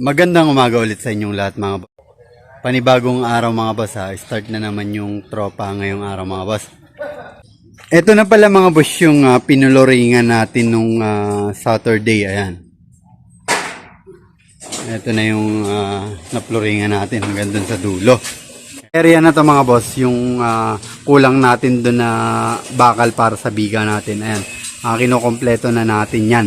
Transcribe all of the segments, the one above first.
Magandang umaga ulit sa inyong lahat mga boss. Panibagong araw mga boss ha. Start na naman yung tropa ngayong araw mga boss. Ito na pala mga boss yung uh, pinuloringan natin nung ah, Saturday. Ayan. Ito na yung uh, naploringan natin hanggang dun sa dulo. Area na to mga boss, yung ah, kulang natin dun na bakal para sa biga natin. Ayan. Uh, kinokompleto na natin yan.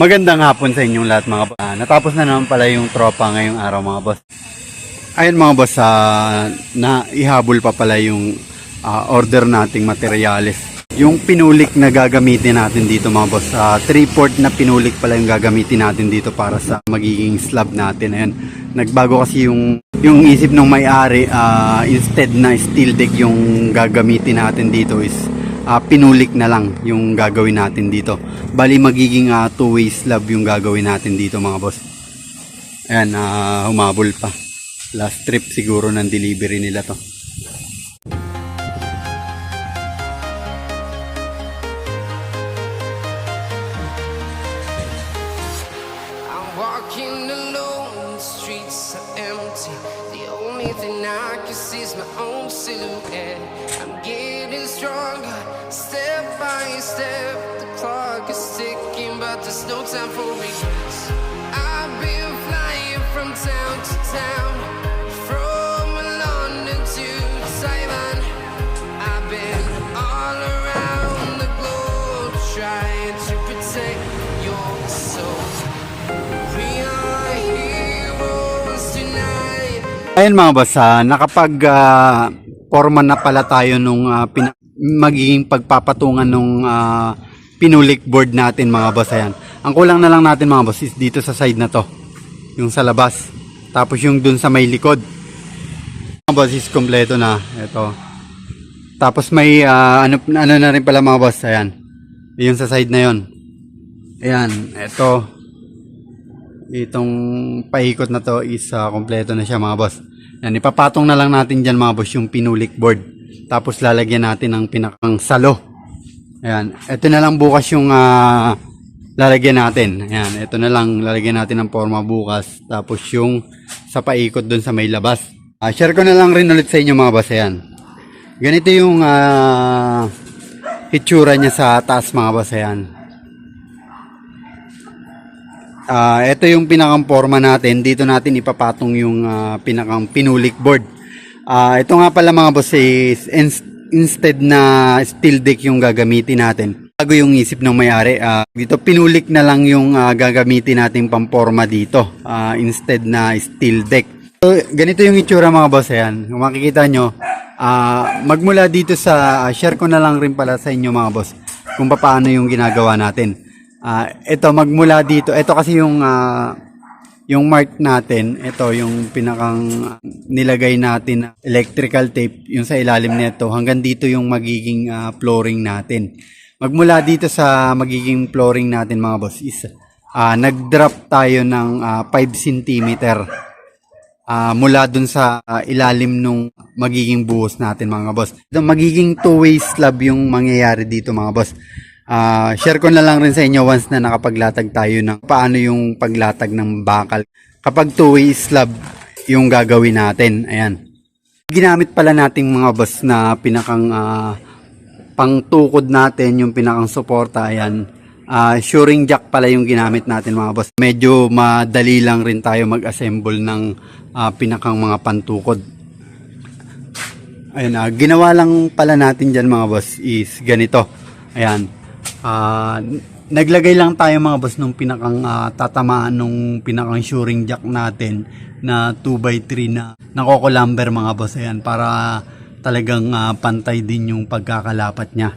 Magandang hapon sa inyong lahat mga boss. Ah, natapos na naman pala yung tropa ngayong araw mga boss. Ayun mga boss, ah, na ihabol pa pala yung ah, order nating materyales. Yung pinulik na gagamitin natin dito mga boss, ah, three-port na pinulik pala yung gagamitin natin dito para sa magiging slab natin. Ayun, nagbago kasi yung yung isip ng may-ari, ah, instead na steel deck yung gagamitin natin dito is ah, pinulik na lang yung gagawin natin dito. Bali magiging ah, two-way slab yung gagawin natin dito mga boss. Ayan, ah, humabol pa. Last trip siguro ng delivery nila to. Walking alone, the streets empty. The only thing I can see is my own silhouette. I'm getting stronger, step by step. The clock is ticking, but there's no time for regrets. I've been flying from town to town, from London to Taiwan. I've been all around the globe trying to protect your soul. We are heroes tonight. Ayun mga boss, ah, nakapag ah, forma na pala tayo nung ah, pina- magiging pagpapatungan nung ah, pinulik board natin mga boss. Ayan. Ang kulang na lang natin mga boss is dito sa side na to. Yung sa labas. Tapos yung dun sa may likod. Mga boss is kompleto na. Ito. Tapos may ah, ano, ano na rin pala mga boss. Ayan. Yung sa side na yon. Ayan. Ito. Itong paikot na to is ah, kompleto na siya mga boss. Yan, ipapatong na lang natin dyan mga boss yung pinulik board. Tapos lalagyan natin ng pinakang salo. Ayan, ito na lang bukas yung ah, lalagyan natin. Ayan, ito na lang lalagyan natin ng forma bukas. Tapos yung sa paikot dun sa may labas. Ah, share ko na lang rin ulit sa inyo mga boss. Ayan. Ganito yung ah, itsura niya sa taas mga boss. Ayan. Ah, ito yung pinakang forma natin. Dito natin ipapatong yung ah, pinakang pinulik board. Ah, ito nga pala mga boss is ins- instead na steel deck yung gagamitin natin. Bago yung isip ng may-ari, ah, dito pinulik na lang yung ah, gagamitin nating pamporma dito ah, instead na steel deck. So, ganito yung itsura mga boss. Ayan. Kung makikita nyo, Ah, magmula dito sa ah, share ko na lang rin pala sa inyo mga boss kung paano yung ginagawa natin. Ah, ito magmula dito, ito kasi yung ah, yung mark natin, ito yung pinakang ah, nilagay natin na electrical tape yung sa ilalim nito hanggang dito yung magiging ah, flooring natin. Magmula dito sa magiging flooring natin mga boss is ah, nag-drop tayo ng ah, 5 cm ah, mula dun sa ah, ilalim nung magiging buhos natin mga boss. Magiging two-way slab yung mangyayari dito mga boss. Ah, share ko na lang rin sa inyo once na nakapaglatag tayo ng paano yung paglatag ng bakal. Kapag two-way slab yung gagawin natin. Ayan. Ginamit pala nating mga boss na pinakang ah, pangtukod natin, yung pinakang suporta. Ayan. Ah, shoring jack pala yung ginamit natin mga boss. Medyo madali lang rin tayo mag-assemble ng ah, pinakang mga pantukod. Ayun, ah, ginawa lang pala natin dyan mga boss is ganito. Ayan. N- naglagay lang tayo mga boss nung pinakang ah, tatamaan nung pinakang shoring jack natin na 2x3 na nakoko lumber mga boss. Ayan, para talagang ah, pantay din yung pagkakalapat niya.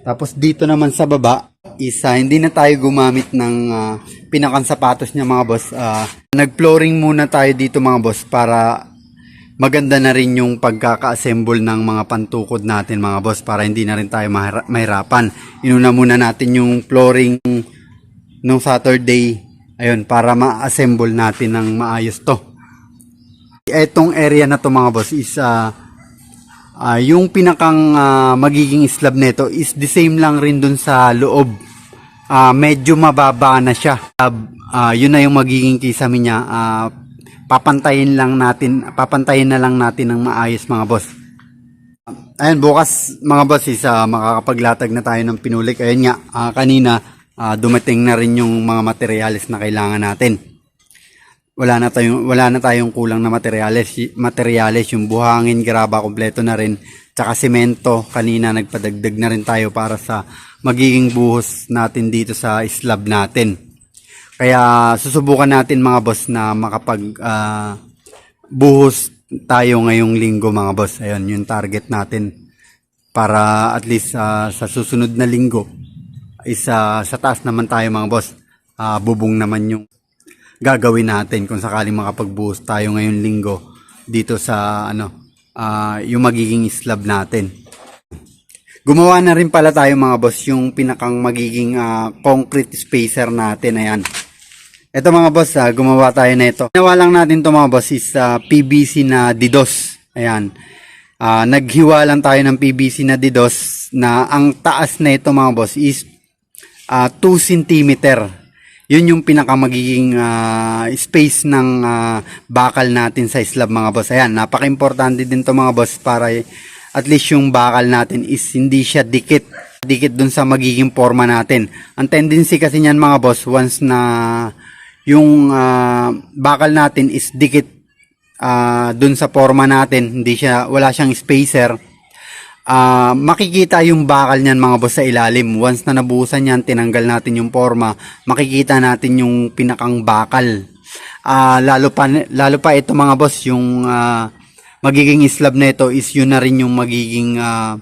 Tapos dito naman sa baba, isa hindi na tayo gumamit ng ah, pinakang sapatos niya mga boss. Ah, nag-flooring muna tayo dito mga boss para maganda na rin yung pagkaka-assemble ng mga pantukod natin mga boss para hindi na rin tayo mahira- mahirapan. Inuna muna natin yung flooring nung Saturday ayun para ma-assemble natin ng maayos to. Etong area na to mga boss is ah, Ah, yung pinakang ah, magiging slab nito is the same lang rin dun sa loob. Ah, medyo mababa na siya. Ah, yun na yung magiging kisame niya. Ah, papantayin lang natin, papantayin na lang natin ng maayos mga boss. Ayun, bukas mga boss is ah, makakapaglatag na tayo ng pinulik. Ayun nga, ah, kanina ah, dumating na rin yung mga materyales na kailangan natin wala na tayong wala na tayong kulang na materyales materyales yung buhangin graba kompleto na rin tsaka semento kanina nagpadagdag na rin tayo para sa magiging buhos natin dito sa slab natin kaya susubukan natin mga boss na makapag ah, buhos tayo ngayong linggo mga boss ayun yung target natin para at least ah, sa susunod na linggo is ah, sa taas naman tayo mga boss Ah, bubong naman yung gagawin natin kung sakaling makapagbuhos tayo ngayong linggo dito sa ano ah, yung magiging slab natin. Gumawa na rin pala tayo mga boss yung pinakang magiging ah, concrete spacer natin ayan. Ito mga boss, ah, gumawa tayo na ito. Ginawa lang natin to mga boss is ah, PVC na didos. Ayan. Ah, naghiwa lang tayo ng PVC na didos na ang taas na ito mga boss is ah 2 cm. Yun yung pinaka magiging ah, space ng ah, bakal natin sa slab mga boss. Ayan, napaka-importante din to mga boss para at least yung bakal natin is hindi siya dikit. Dikit dun sa magiging forma natin. Ang tendency kasi niyan mga boss, once na yung ah, bakal natin is dikit ah, dun sa forma natin, hindi siya, wala siyang spacer, Ah, makikita yung bakal niyan mga boss sa ilalim. Once na nabuhusan yan, tinanggal natin yung forma, makikita natin yung pinakang bakal. Ah, lalo pa lalo pa ito mga boss, yung ah, magiging slab nito is yun na rin yung magiging ah,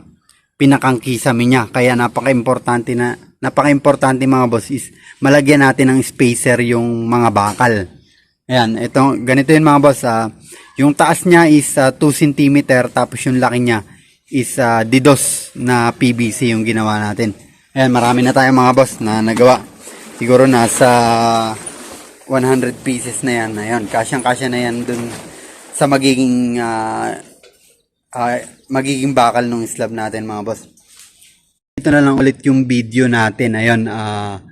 pinakang kisame niya. Kaya napaka-importante na napaka-importante mga boss is malagyan natin ng spacer yung mga bakal. Ayan, ito ganito yun mga boss. ah, yung taas niya is ah, 2 cm tapos yung laki niya is ah, didos na PVC yung ginawa natin. Ayan, marami na tayong mga boss na nagawa. Siguro nasa 100 pieces na yan. Ayan, kasyang-kasya na yan dun sa magiging ah, ah, magiging bakal ng slab natin mga boss. Ito na lang ulit yung video natin. Ayun, ah,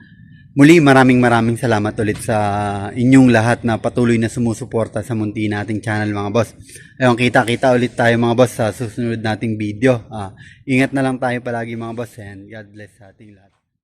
muli maraming maraming salamat ulit sa inyong lahat na patuloy na sumusuporta sa munti nating channel mga boss. Ayun, kita-kita ulit tayo mga boss sa susunod nating video. Ah, ingat na lang tayo palagi mga boss and God bless sa ating lahat.